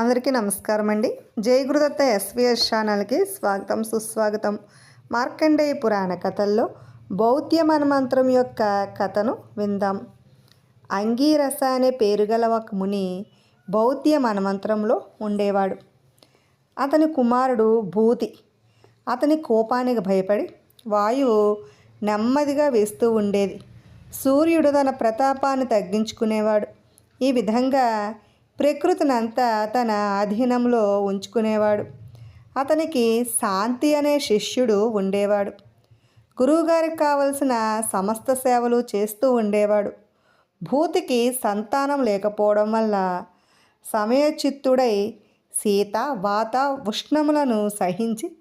అందరికీ నమస్కారం అండి జై గురుదత్త ఎస్విఎస్ ఛానల్కి స్వాగతం సుస్వాగతం. మార్కండేయ పురాణ కథల్లో బౌద్ధ్య మన్మంత్రం యొక్క కథను విందాం. అంగీరస అనే పేరు గల ఒక ముని బౌద్ధ్య మనమంత్రంలో ఉండేవాడు. అతని కుమారుడు భూతి. అతని కోపానికి భయపడి వాయువు నెమ్మదిగా వేస్తూ ఉండేది. సూర్యుడు తన ప్రతాపాన్ని తగ్గించుకునేవాడు. ఈ విధంగా ప్రకృతినంతా తన అధీనంలో ఉంచుకునేవాడు. అతనికి శాంతి అనే శిష్యుడు ఉండేవాడు. గురువుగారికి కావలసిన సమస్త సేవలు చేస్తూ ఉండేవాడు. భూతికి సంతానం లేకపోవడం వల్ల సమయచిత్తుడై సీత వాత ఉష్ణములను సహించి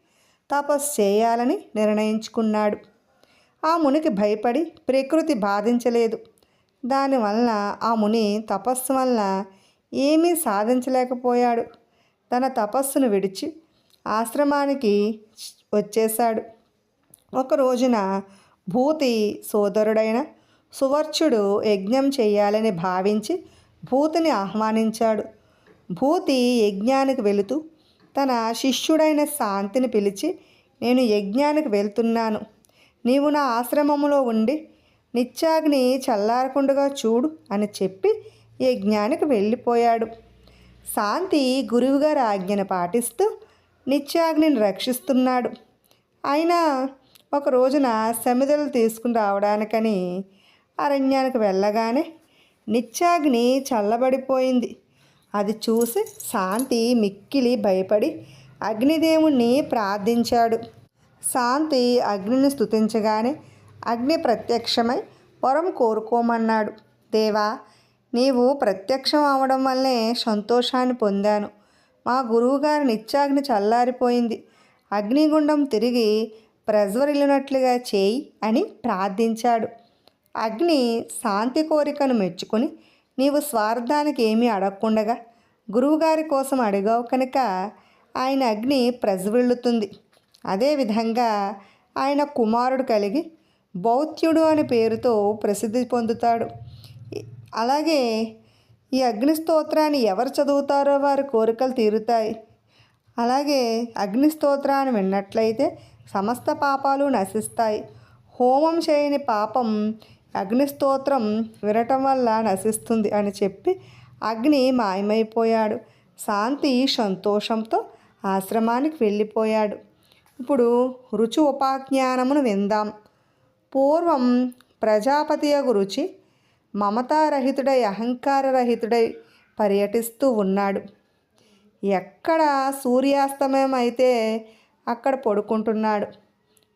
తపస్సు చేయాలని నిర్ణయించుకున్నాడు. ఆ మునికి భయపడి ప్రకృతి బాధించలేదు. దానివల్ల ఆ ముని తపస్సు వల్ల ఏమీ సాధించలేకపోయాడు. తన తపస్సును విడిచి ఆశ్రమానికి వచ్చేశాడు. ఒక రోజున భూతి సోదరుడైన సువర్చుడు యజ్ఞం చేయాలని భావించి భూతిని ఆహ్వానించాడు. భూతి యజ్ఞానికి వెళుతూ తన శిష్యుడైన శాంతిని పిలిచి నేను యజ్ఞానికి వెళ్తున్నాను. నీవు నా ఆశ్రమంలో ఉండి నిత్యాగ్ని చల్లారకుండగా చూడు అని చెప్పి యజ్ఞానికి వెళ్ళిపోయాడు. శాంతి గురువుగారి ఆజ్ఞను పాటిస్తూ నిత్యాగ్నిని రక్షిస్తున్నాడు. అయినా ఒక రోజున సమిదలు తీసుకుని రావడానికని అరణ్యానికి వెళ్ళగానే నిత్యాగ్ని చల్లబడిపోయింది. అది చూసి శాంతి మిక్కిలి భయపడి అగ్నిదేవుణ్ణి ప్రార్థించాడు. శాంతి అగ్నిని స్థుతించగానే అగ్ని ప్రత్యక్షమై వరం కోరుకోమన్నాడు. దేవా నీవు ప్రత్యక్షం అవడం వల్లే సంతోషాన్ని పొందాను. మా గురువుగారి నిత్యాగ్ని చల్లారిపోయింది. అగ్నిగుండం తిరిగి ప్రజ్వరిల్లినట్లుగా చేయి అని ప్రార్థించాడు. అగ్ని శాంతి కోరికను మెచ్చుకొని నీవు స్వార్థానికి ఏమీ అడగకుండగా గురువుగారి కోసం అడిగావు కనుక ఆయన అగ్ని ప్రజ్వరిల్లుతుంది. అదేవిధంగా ఆయన కుమారుడు కలిగి బౌత్యుడు అనే పేరుతో ప్రసిద్ధి పొందుతాడు. అలాగే ఈ అగ్ని స్తోత్రాన్ని ఎవరు చదువుతారో వారి కోరికలు తీరుతాయి. అలాగే అగ్ని స్తోత్రాన్ని విన్నట్లయితే సమస్త పాపాలు నశిస్తాయి. హోమం చేయని పాపం అగ్ని స్తోత్రం వినటం వల్ల నశిస్తుంది అని చెప్పి అగ్ని మాయమైపోయాడు. శాంతి సంతోషంతో ఆశ్రమానికి వెళ్ళిపోయాడు. ఇప్పుడు రుచి ఉపాజ్ఞానమును విందాం. పూర్వం ప్రజాపతి యొక్క రుచి మమతారహితుడై అహంకారరహితుడై పర్యటిస్తూ ఉన్నాడు. ఎక్కడ సూర్యాస్తమయం అయితే అక్కడ పడుకుంటున్నాడు.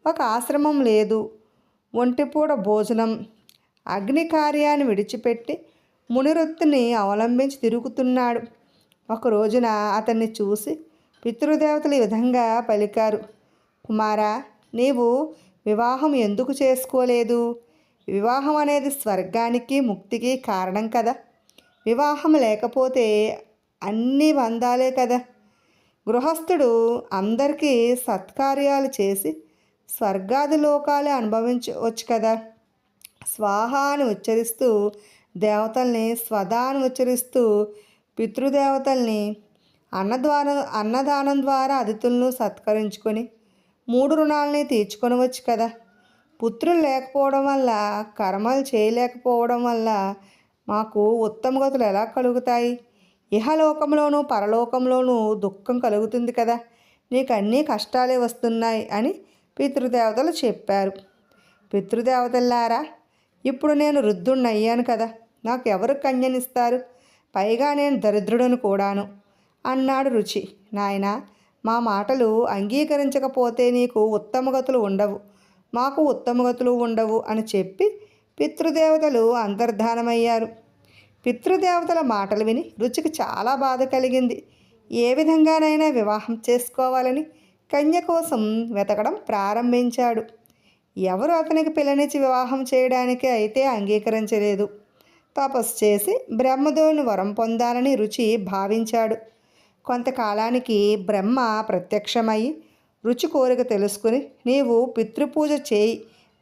ఒక ఆశ్రమం లేదు. ఒంటిపూట భోజనం అగ్ని కార్యాన్ని విడిచిపెట్టి మునివృత్తిని అవలంబించి తిరుగుతున్నాడు. ఒక రోజున అతన్ని చూసి పితృదేవతలు ఈ విధంగా పలికారు. కుమారా నీవు వివాహం ఎందుకు చేసుకోలేదు? వివాహం అనేది స్వర్గానికి ముక్తికి కారణం కదా. వివాహం లేకపోతే అన్నీ బంధాలే కదా. గృహస్థుడు అందరికీ సత్కార్యాలు చేసి స్వర్గాది లోకాలే అనుభవించవచ్చు కదా. స్వాహ అని ఉచ్చరిస్తూ దేవతల్ని స్వదా అని ఉచ్చరిస్తూ పితృదేవతల్ని అన్నద్వారం అన్నదానం ద్వారా అతిథులను సత్కరించుకొని మూడు రుణాలని తీర్చుకొనవచ్చు కదా. పుత్రులు లేకపోవడం వల్ల కర్మలు చేయలేకపోవడం వల్ల మాకు ఉత్తమ గతులు ఎలా కలుగుతాయి? ఇహలోకంలోనూ పరలోకంలోనూ దుఃఖం కలుగుతుంది కదా? నీకు అన్నీ కష్టాలే వస్తున్నాయి అని పితృదేవతలు చెప్పారు. పితృదేవతలారా ఇప్పుడు నేను వృద్ధుణ్ణి అయ్యాను కదా. నాకు ఎవరు కన్యనిస్తారు? పైగా నేను దరిద్రుడను కూడాను. అన్నాడు రుచి. నాయన మా మాటలు అంగీకరించకపోతే నీకు ఉత్తమగతులు ఉండవు. మాకు ఉత్తమగతులు ఉండవు అని చెప్పి పితృదేవతలు అంతర్ధానమయ్యారు. పితృదేవతల మాటలు విని రుచికి చాలా బాధ కలిగింది. ఏ విధంగానైనా వివాహం చేసుకోవాలని కన్య కోసం వెతకడం ప్రారంభించాడు. ఎవరు అతనికి పిల్లనిచ్చి వివాహం చేయడానికి అయితే అంగీకరించలేదు. తపస్సు చేసి బ్రహ్మదేవుని వరం పొందాలని రుచి భావించాడు. కొంతకాలానికి బ్రహ్మ ప్రత్యక్షమై రుచి కోరిక తెలుసుకుని నీవు పితృపూజ చేయి.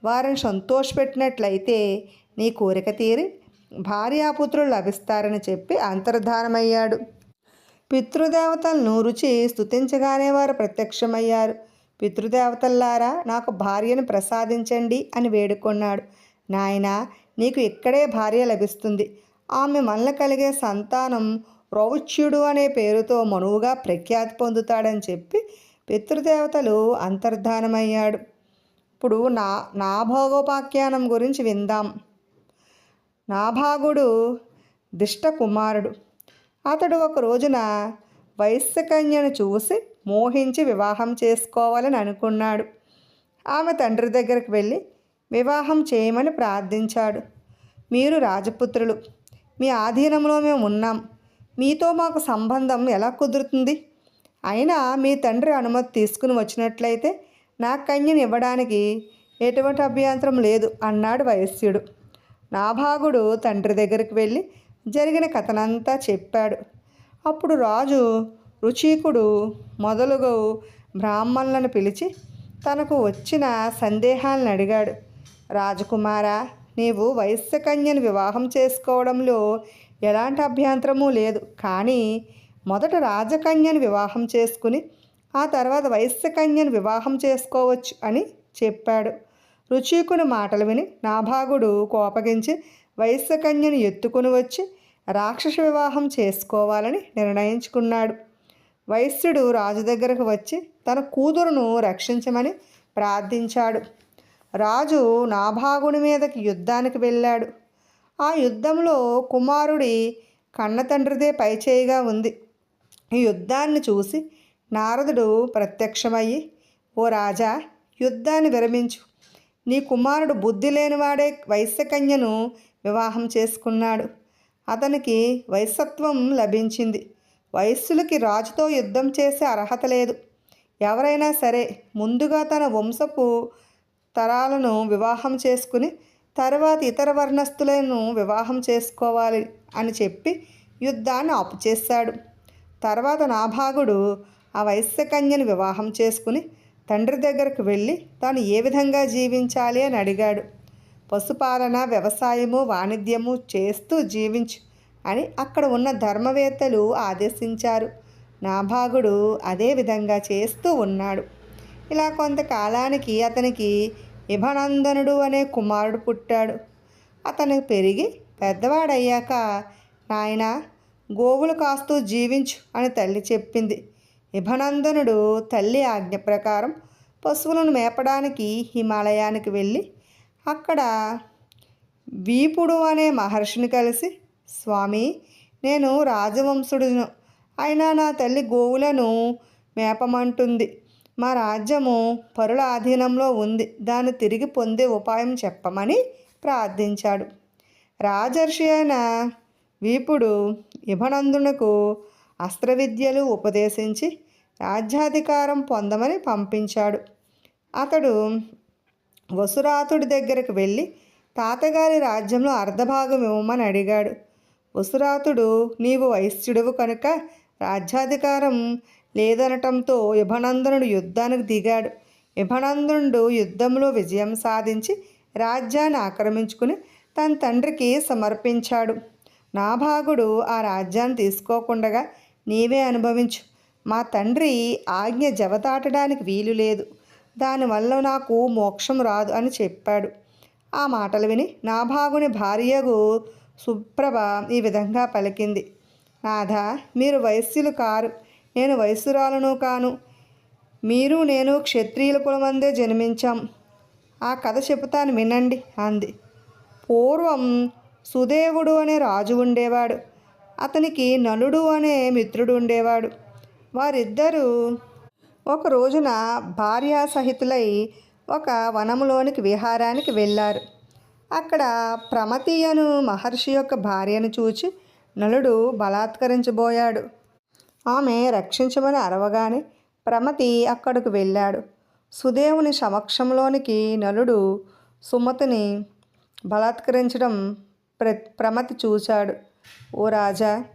వారిని సంతోషపెట్టినట్లయితే నీ కోరిక తీరి భార్యాపుత్రులు లభిస్తారని చెప్పి అంతర్ధానమయ్యాడు. పితృదేవతలను రుచి స్తుతించగానే వారు ప్రత్యక్షమయ్యారు. పితృదేవతల్లారా నాకు భార్యను ప్రసాదించండి అని వేడుకొన్నాడు. నాయనా నీకు ఇక్కడే భార్య లభిస్తుంది. ఆమె మనల కలిగే సంతానం రౌచ్యుడు అనే పేరుతో మనువుగా ప్రఖ్యాతి పొందుతాడని చెప్పి పితృదేవతలు అంతర్ధానమయ్యాడు. ఇప్పుడు నా నాభోగోపాఖ్యానం గురించి విందాం. నాభాగుడు దిష్ట కుమారుడు అతడు ఒక రోజున వైశ్యకన్యను చూసి మోహించి వివాహం చేసుకోవాలని అనుకున్నాడు. ఆమె తండ్రి దగ్గరికి వెళ్ళి వివాహం చేయమని ప్రార్థించాడు. మీరు రాజపుత్రులు. మీ ఆధీనంలో మేము ఉన్నాం. మీతో మాకు సంబంధం ఎలా కుదురుతుంది? అయినా మీ తండ్రి అనుమతి తీసుకుని వచ్చినట్లయితే నా కన్యను ఇవ్వడానికి ఎటువంటి అభ్యంతరం లేదు అన్నాడు వైశ్యుడు నాభాగుడు తండ్రి దగ్గరికి వెళ్ళి జరిగిన కథనంతా చెప్పాడు. అప్పుడు రాజు రుచీకుడు మొదలుగు బ్రాహ్మణులను పిలిచి తనకు వచ్చిన సందేహాలను అడిగాడు. రాజకుమారా నీవు వైశ్యకన్యను వివాహం చేసుకోవడంలో ఎలాంటి అభ్యంతరము లేదు. కానీ మొదట రాజకన్యను వివాహం చేసుకుని ఆ తర్వాత వైశ్యకన్యను వివాహం చేసుకోవచ్చు అని చెప్పాడు. రుచీకుని మాటలు విని నాభాగుడు కోపగించి వైశ్యకన్యను ఎత్తుకుని వచ్చి రాక్షస వివాహం చేసుకోవాలని నిర్ణయించుకున్నాడు. వైశ్యుడు రాజు దగ్గరకు వచ్చి తన కూతురును రక్షించమని ప్రార్థించాడు. రాజు నాభాగుని మీదకి యుద్ధానికి వెళ్ళాడు. ఆ యుద్ధంలో కుమారుడి కన్నతండ్రిదే పైచేయిగా ఉంది. ఈ యుద్ధాన్ని చూసి నారదుడు ప్రత్యక్షమయ్యి ఓ రాజా యుద్ధాన్ని విరమించు. నీ కుమారుడు బుద్ధి లేనివాడే వైశ్యకన్యను వివాహం చేసుకున్నాడు. అతనికి వైశ్యత్వం లభించింది. వైశ్యులకి రాజుతో యుద్ధం చేసే అర్హత లేదు. ఎవరైనా సరే ముందుగా తన వంశపు తరాలను వివాహం చేసుకుని తర్వాత ఇతర వర్ణస్థులను వివాహం చేసుకోవాలి అని చెప్పి యుద్ధాన్ని ఆపుచేశాడు. తర్వాత నాభాగుడు ఆ వైశ్యకన్యను వివాహం చేసుకుని తండ్రి దగ్గరకు వెళ్ళి తాను ఏ విధంగా జీవించాలి అని అడిగాడు. పశుపాలన వ్యవసాయము వాణిజ్యము చేస్తూ జీవించు అని అక్కడ ఉన్న ధర్మవేత్తలు ఆదేశించారు. నాభాగుడు అదే విధంగా చేస్తూ ఉన్నాడు. ఇలా కొంతకాలానికి అతనికి ఇభనందనుడు అనే కుమారుడు పుట్టాడు. అతను పెరిగి పెద్దవాడయ్యాక నాయన గోవులు కాస్తూ జీవించు అని తల్లి చెప్పింది. ఇభనందనుడు తల్లి ఆజ్ఞ ప్రకారం పశువులను మేపడానికి హిమాలయానికి వెళ్ళి అక్కడ వీపుడు అనే మహర్షిని కలిసి స్వామి నేను రాజవంశుడును. అయినా నా తల్లి గోవులను మేపమంటుంది. మా రాజ్యము పరుల ఆధీనంలో ఉంది. దాన్ని తిరిగి పొందే ఉపాయం చెప్పమని ప్రార్థించాడు. రాజర్షి అయిన వీపుడు ఇభనందునకు అస్త్రవిద్యలు ఉపదేశించి రాజ్యాధికారం పొందమని పంపించాడు. అతడు వసురాతుడి దగ్గరకు వెళ్ళి తాతగారి రాజ్యంలో అర్ధభాగం ఇవ్వమని అడిగాడు. వసురాతుడు నీవు వైశ్యుడువు కనుక రాజ్యాధికారం లేదనటంతో యభనందనుడు యుద్ధానికి దిగాడు. యభనందనుడు యుద్ధంలో విజయం సాధించి రాజ్యాన్ని ఆక్రమించుకుని తన తండ్రికి సమర్పించాడు. నా భాగుడు ఆ రాజ్యాన్ని తీసుకోకుండగా నీవే అనుభవించు. మా తండ్రి ఆజ్ఞ జవతాటడానికి వీలు లేదు. దానివల్ల నాకు మోక్షం రాదు అని చెప్పాడు. ఆ మాటలు విని నాభాగుని భార్యకు సుప్రభ ఈ విధంగా పలికింది. నాథ మీరు వైశ్యులు కారు. నేను వైశ్యురాలను కాను. మీరు నేను క్షత్రియుల కులమందే జన్మించాం. ఆ కథ చెబుతాను వినండి అంది. పూర్వం సుదేవుడు అనే రాజు ఉండేవాడు. అతనికి నలుడు అనే మిత్రుడు ఉండేవాడు. వారిద్దరూ ఒక రోజున భార్యా సహితులై ఒక వనములోనికి విహారానికి వెళ్ళారు. అక్కడ ప్రమతి అను మహర్షి యొక్క భార్యను చూచి నలుడు బలాత్కరించబోయాడు. ఆమె రక్షించమని అరవగానే ప్రమతి అక్కడికి వెళ్ళాడు. సుదేవుని సమక్షంలోనికి నలుడు సుమతిని బలాత్కరించడం ప్ర ప్రమతి చూశాడు. ఓ రాజా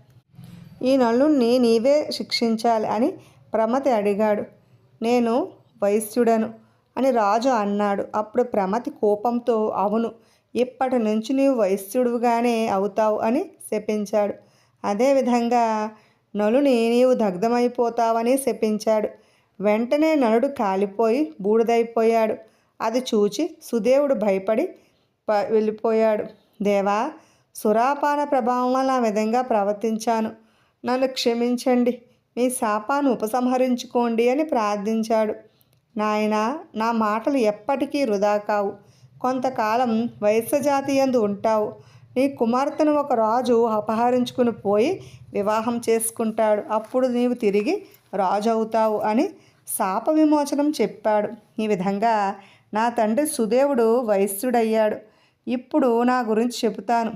ఈ నలుణ్ణి నీవే శిక్షించాలి అని ప్రమతి అడిగాడు. నేను వైశ్యుడను అని రాజు అన్నాడు. అప్పుడు ప్రమతి కోపంతో అవును ఇప్పటి నుంచి నీవు వైశ్యుడుగానే అవుతావు అని శపించాడు. అదేవిధంగా నలుని నీవు దగ్ధమైపోతావని శపించాడు. వెంటనే నలుడు కాలిపోయి బూడిదైపోయాడు. అది చూచి సుదేవుడు భయపడి ప- వెళ్ళిపోయాడు. దేవా సురాపాన ప్రభావం వల్ల ఆ విధంగా ప్రవర్తించాను. నన్ను క్షమించండి. మీ శాపాన్ని ఉపసంహరించుకోండి అని ప్రార్థించాడు. నాయన నా మాటలు ఎప్పటికీ వృధా కావు. కొంతకాలం వైశ్య జాతి యందు ఉంటావు. నీ కుమార్తెను ఒక రాజు అపహరించుకుని పోయి వివాహం చేసుకుంటాడు. అప్పుడు నీవు తిరిగి రాజు అవుతావు అని శాప విమోచనం చెప్పాడు. ఈ విధంగా నా తండ్రి సుదేవుడు వైశ్యుడయ్యాడు ఇప్పుడు నా గురించి చెబుతాను.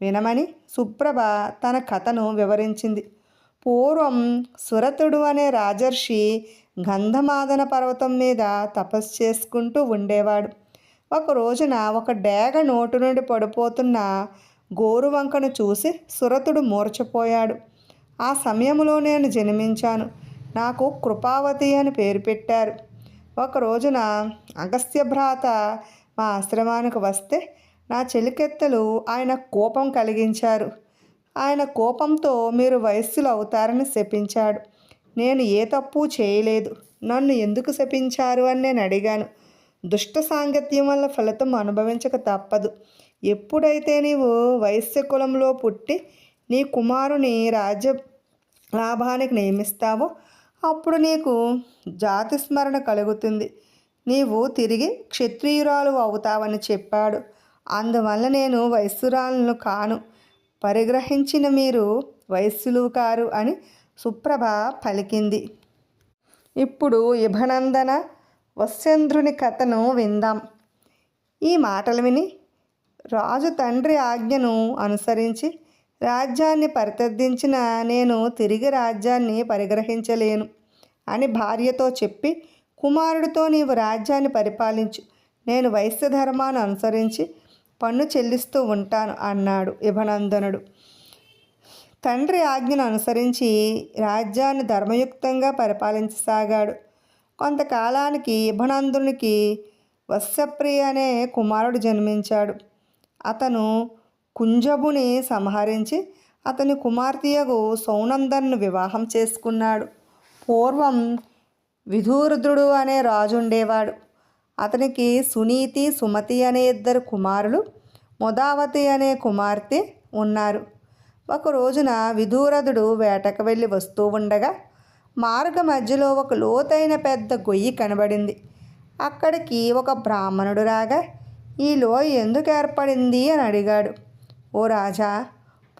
వినమని సుప్రభ తన కథను వివరించింది. పూర్వం సురతుడు అనే రాజర్షి గంధమాదన పర్వతం మీద తపస్సు చేసుకుంటూ ఉండేవాడు. ఒక రోజున ఒక డేగ నోటు నుండి పడిపోతున్న గోరువంకను చూసి సురతుడు మూర్చపోయాడు ఆ సమయంలో నేను జన్మించాను. నాకు కృపావతి అని పేరు పెట్టారు. ఒక రోజున అగస్త్య భ్రాత మా ఆశ్రమానికి వస్తే నా చెలికెత్తలు ఆయన కోపం కలిగించారు. ఆయన కోపంతో మీరు వయస్సులు అవుతారని శపించాడు. నేను ఏ తప్పు చేయలేదు. నన్ను ఎందుకు శపించారు అని నేను అడిగాను. దుష్ట సాంగత్యం వల్ల ఫలితం అనుభవించక తప్పదు. ఎప్పుడైతే నీవు వైశ్య కులంలో పుట్టి నీ కుమారుని రాజ్య లాభానికి నియమిస్తావో అప్పుడు నీకు జాతి స్మరణ కలుగుతుంది. నీవు తిరిగి క్షత్రియురాలు అవుతావని చెప్పాడు. అందువల్ల నేను వైశ్యురాలను కాను. పరిగ్రహించిన మీరు వైశ్యులు కారు అని సుప్రభ పలికింది. ఇప్పుడు ఇభనందన వస్యంధ్రుని కథను విందాం. ఈ మాటలు విని రాజు తండ్రి ఆజ్ఞను అనుసరించి రాజ్యాన్ని పరితర్థించిన నేను తిరిగి రాజ్యాన్ని పరిగ్రహించలేను అని భార్యతో చెప్పి కుమారుడితో నీవు రాజ్యాన్ని పరిపాలించు. నేను వైశ్య ధర్మాన్ని అనుసరించి పన్ను చెల్లిస్తూ ఉంటాను అన్నాడు ఇభనందనుడు తండ్రి ఆజ్ఞను అనుసరించి రాజ్యాన్ని ధర్మయుక్తంగా పరిపాలించసాగాడు. కొంతకాలానికి యభనందునికి వత్సప్రియ అనే కుమారుడు జన్మించాడు. అతను కుంజబుని సంహరించి అతని కుమార్తెయగు సౌనందన్ను వివాహం చేసుకున్నాడు. పూర్వం విధూరుద్రుడు అనే రాజు ఉండేవాడు. అతనికి సునీతి సుమతి అనే ఇద్దరు కుమారులు ముదావతి అనే కుమార్తె ఉన్నారు. ఒక రోజున విధూరథుడు వేటకు వెళ్ళి వస్తూ ఉండగా మార్గ మధ్యలో ఒక లోతైన పెద్ద గొయ్యి కనబడింది. అక్కడికి ఒక బ్రాహ్మణుడు రాగా ఈ లోయ ఎందుకు ఏర్పడింది? అని అడిగాడు. ఓ రాజా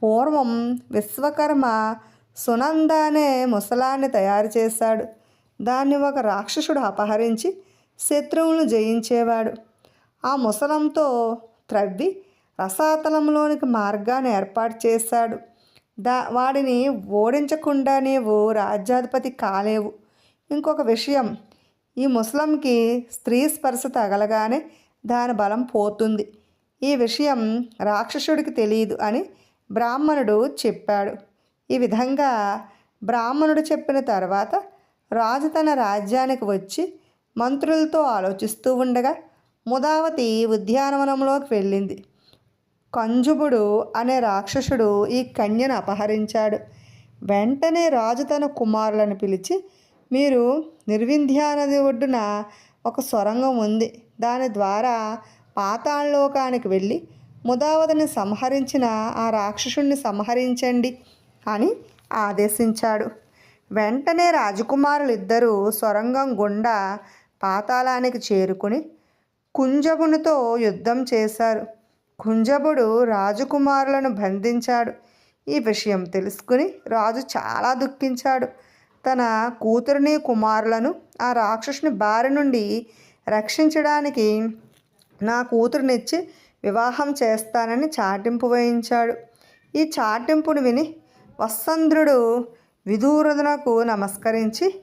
పూర్వం విశ్వకర్మ సునంద అనే ముసలాన్ని తయారు చేశాడు. దాన్ని ఒక రాక్షసుడు అపహరించి శత్రువులను జయించేవాడు. ఆ ముసలంతో త్రవ్వి రసాతలంలోనికి మార్గాన్ని ఏర్పాటు చేశాడు. దా వాడిని ఓడించకుండా నీవు రాజ్యాధిపతి కాలేవు. ఇంకొక విషయం ఈ ముసలంకి స్త్రీ స్పర్శ తగలగానే దాని బలం పోతుంది. ఈ విషయం రాక్షసుడికి తెలియదు అని బ్రాహ్మణుడు చెప్పాడు. ఈ విధంగా బ్రాహ్మణుడు చెప్పిన తర్వాత రాజు తన రాజ్యానికి వచ్చి మంత్రులతో ఆలోచిస్తూ ఉండగా ముదావతి ఉద్యానవనంలోకి వెళ్ళింది. కంజుబుడు అనే రాక్షసుడు ఈ కన్యను అపహరించాడు. వెంటనే రాజు తన కుమారులను పిలిచి మీరు నిర్వింధ్యానది ఒడ్డున ఒక సొరంగం ఉంది. దాని ద్వారా పాతాళలోకానికి వెళ్ళి ముదావతిని సంహరించిన ఆ రాక్షసుణ్ణి సంహరించండి అని ఆదేశించాడు. వెంటనే రాజకుమారులు ఇద్దరూ సొరంగం గుండా పాతాళానికి చేరుకుని కుంజబునితో యుద్ధం చేశారు. కుంజబుడు రాజకుమారులను బంధించాడు. ఈ విషయం తెలుసుకుని రాజు చాలా దుఃఖించాడు. తన కూతురిని కుమారులను ఆ రాక్షసుని బారి నుండి రక్షించడానికి నా కూతురునిచ్చి వివాహం చేస్తానని చాటింపు వేయించాడు. ఈ చాటింపును విని వసంధ్రుడు విదూరదునకు నమస్కరించి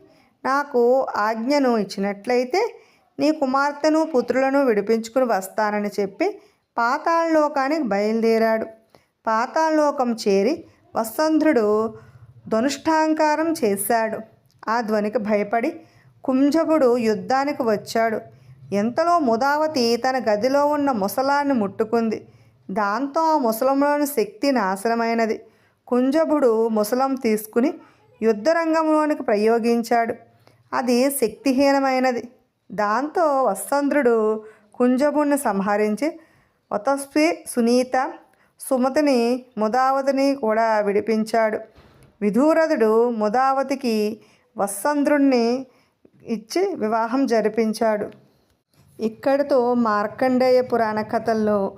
నాకు ఆజ్ఞను ఇచ్చినట్లయితే నీ కుమార్తెను పుత్రులను విడిపించుకుని వస్తానని చెప్పి పాతాళలోకానికి బయలుదేరాడు. పాతాళలోకం చేరి వసంధ్రుడు ధనుష్ఠాంకారం చేశాడు. ఆ ధ్వనికి భయపడి కుంజభుడు యుద్ధానికి వచ్చాడు. ఎంతలో ముదావతి తన గదిలో ఉన్న ముసలాన్ని ముట్టుకుంది. దాంతో ఆ ముసలంలోని శక్తి నాశనమైనది. కుంజభుడు ముసలం తీసుకుని యుద్ధరంగంలోనికి ప్రయోగించాడు. అది శక్తిహీనమైనది. దాంతో వత్సంద్రుడు కుంజబుణ్ణి సంహరించి వతస్వి సునీత సుమతిని ముదావతిని కూడా విడిపించాడు. విధూరథుడు ముదావతికి వత్సంద్రుణ్ణి ఇచ్చి వివాహం జరిపించాడు. ఇక్కడితో మార్కండేయ పురాణ కథల్లో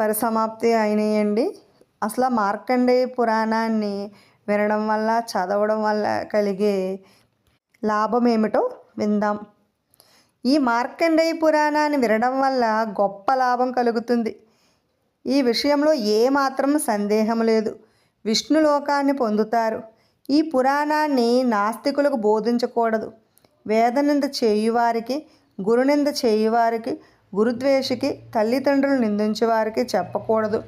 పరిసమాప్తి అయినాయండి. అసలు మార్కండేయ పురాణాన్ని వినడం వల్ల చదవడం వల్ల కలిగే లాభం ఏమిటో విందాం. ఈ మార్కండేయ పురాణాన్ని వినడం వల్ల గొప్ప లాభం కలుగుతుంది. ఈ విషయంలో ఏమాత్రం సందేహం లేదు. విష్ణులోకాన్ని పొందుతారు. ఈ పురాణాన్ని నాస్తికులకు బోధించకూడదు. వేదనింద చేయువారికి గురునింద చేయువారికి గురుద్వేషికి తల్లిదండ్రులు నిందించే వారికి చెప్పకూడదు.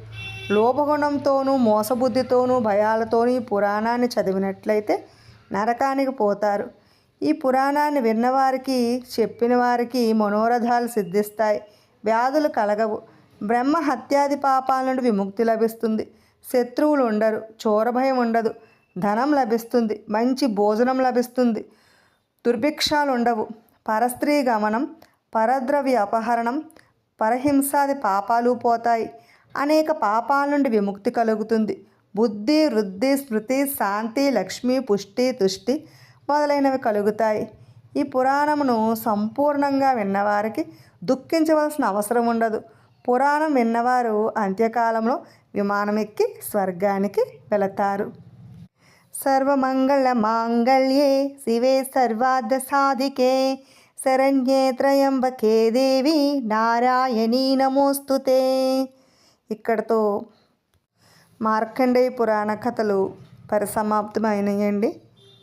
లోపగుణంతోనూ మోసబుద్ధితోనూ భయాలతోనూ ఈ పురాణాన్ని చదివినట్లయితే నరకానికి పోతారు. ఈ పురాణాన్ని విన్నవారికి చెప్పిన వారికి మనోరథాలు సిద్ధిస్తాయి. వ్యాధులు కలగవు. బ్రహ్మ హత్యాది పాపాల నుండి విముక్తి లభిస్తుంది. శత్రువులు ఉండరు. చోరభయం ఉండదు. ధనం లభిస్తుంది. మంచి భోజనం లభిస్తుంది. దుర్భిక్షాలు ఉండవు. పరస్త్రీ గమనం పరద్రవ్య అపహరణం పరహింసాది పాపాలు పోతాయి. అనేక పాపాల నుండి విముక్తి కలుగుతుంది. బుద్ధి వృద్ధి స్మృతి శాంతి లక్ష్మి పుష్టి తుష్టి మొదలైనవి కలుగుతాయి. ఈ పురాణమును సంపూర్ణంగా విన్నవారికి దుఃఖించవలసిన అవసరం ఉండదు. పురాణం విన్నవారు అంత్యకాలంలో విమానం ఎక్కి స్వర్గానికి వెళతారు. సర్వమంగళ మాంగళ్యే శివే సర్వార్థ సాధికే శరణ్యే త్రయంబకే దేవి నారాయణీ నమోస్తుతే. ఇక్కడతో మార్కండేయ పురాణ కథలు పరిసమాప్తమైనాయండి.